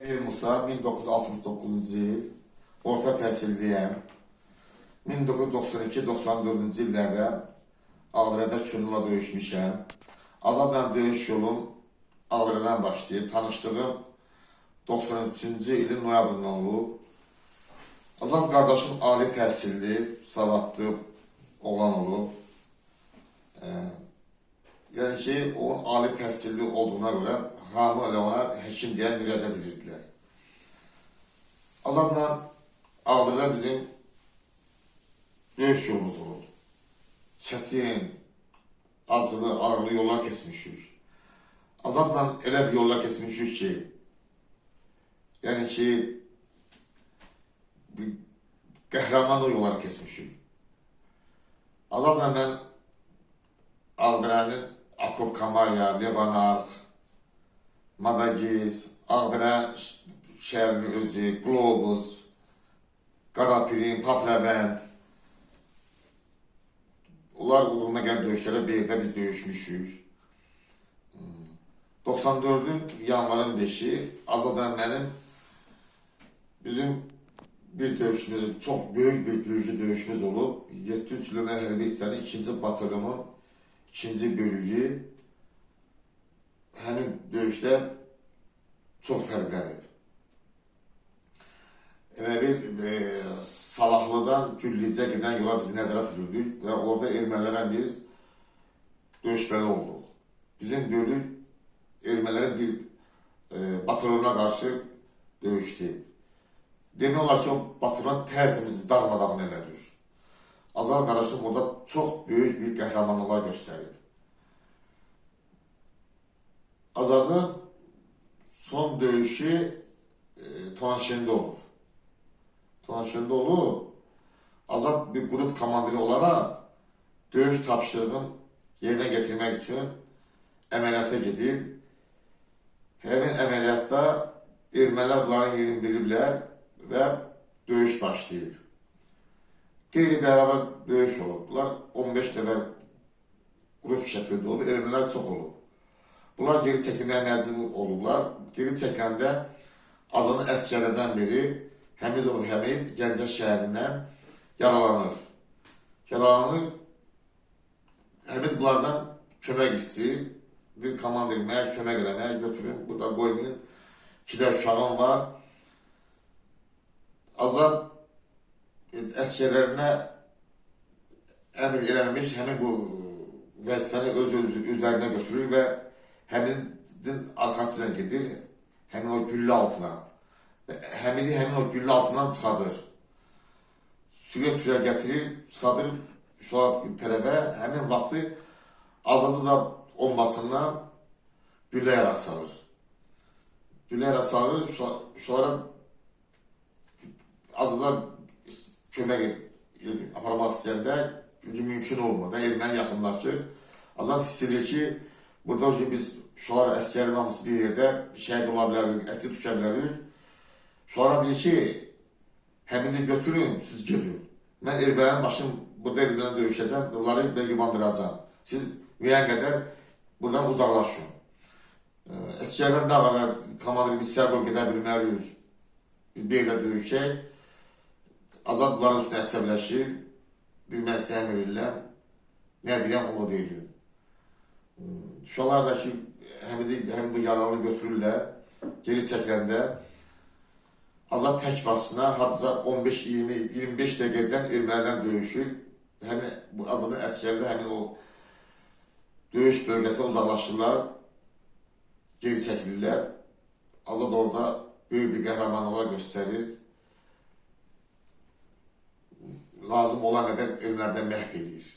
Bir Musa 1969 il orta təhsilliyəm. 1992-94-cü illərdə Ağdərədə könülla döyüşmüşəm. Azadla döyüş yolum Ağdərədən başlayıb. Tanışdığım 93-cü ilin noyabrından olub. Azad qardaşım ali təhsilli, savadlı oğlan olub. Ee, yəni ki, onun ali təhsilli olduğuna görə hamı elə ona həkim deyə müraciət edirdilər. Azadla Ağdərədə bizim döyüş yolumuz olub. Çətin, acılı, ağırlı yollar keçmişik. Azadla elə bir yollar keçmişik ki, yəni ki, qəhrəmanlıq yolları keçmişik. Azadla mən Ağdərənin Akop Kamarya, Levanarx, Madagiz, Ağdərə şəhərinin özü, Globus, Qarapirin, Paplevənd. Onlar uğruna gəlib döyüşlərə bir yerdə biz döyüşmüşük. 94-ün yanvarın 5-i Azadan mənim bizim bir döyüşümüz, çok büyük bir döyüşü döyüşümüz olub. 700 km hərbi hissənin 2-ci 2-ci bölüyü həmin döyüşdə çox fərqlənib. Elə bir e, Salahlıdan Güllücə gedən yola biz nəzərə tuturduq və orada ermənilərə biz döyüşməli olduq. Bizim bölük ermənilərin bir e, batalyonuna qarşı döyüşdü. Demək olar ki, o batıran tərtimiz darmadağın elədir. Azar qardaşım orada çox böyük bir qəhrəmanlıqlar göstərib. Azadın son döyüşü e, Tonaşendə olub. Tonaşendə olub. Azad bir qrup komandiri olaraq döyüş tapşırığını yerinə getirmək üçün əməliyyata gedib. Həmin əməliyyatda ermənilər bunların yerini biliblər və döyüş başlayıb. Qeyri-bərabər döyüş olub. Bunlar 15 dəfə qrup şəklində olub, ermənilər çox olub. Bunlar geri çəkilməyə məcbur olublar. Geri çəkiləndə Azanın əskərlərdən biri Həmidov Həmid Gəncə şəhərindən yaralanır. Yaralanır. Həmid bunlardan kömək istəyir. Bir komandir mənə kömək eləmək, götürün. Burada qoymayın. İki də uşağım var. Azad əskərlərinə əmr eləmiş həmin bu vəzifəni öz, öz üzərinə götürür və həminin arxasına gedir, həmin o güllə altına. Və həmini həmin o güllə altından çıxardır. Sürə-sürə gətirir, çıxardır uşaq tərəfə, həmin vaxtı azadı da olmasından güllə yara salır. Güllə yara salır, uşaqlara azından kömək aparmaq istəyəndə gücü mümkün olmur da erməni yaxınlaşır. Azad hiss edir ki, burada ki biz uşaqlar əskərin hamısı bir yerdə şəhid ola bilərik, əsir düşə bilərik. Uşaqlara deyir ki, həmini götürün, siz gedin. Mən ermənin başım burada ermənlə döyüşəcəm, bunları mən yubandıracağım. Siz müəyyən qədər buradan uzaqlaşın. Əskərlər nə qədər komandir biz səbr gedə bilməliyik. Biz bir yerdə döyüşək. Azad bunların üstüne əsəbləşir. Səhəm verirlər. Nə deyirəm. Uşaqlar da ki, həmin, həmin bu yaralarını götürürlər. Geri çəkiləndə Azad tək başına hardasa 15-20, 25 dəqiqəcən ermənilərlə döyüşür. Həmin bu Azadın əskəri də həmin o döyüş bölgəsində uzaqlaşırlar. Geri çəkilirlər. Azad orada böyük bir qəhrəmanlıqlar göstərir. Lazım olan qədər elmlərdən məhv.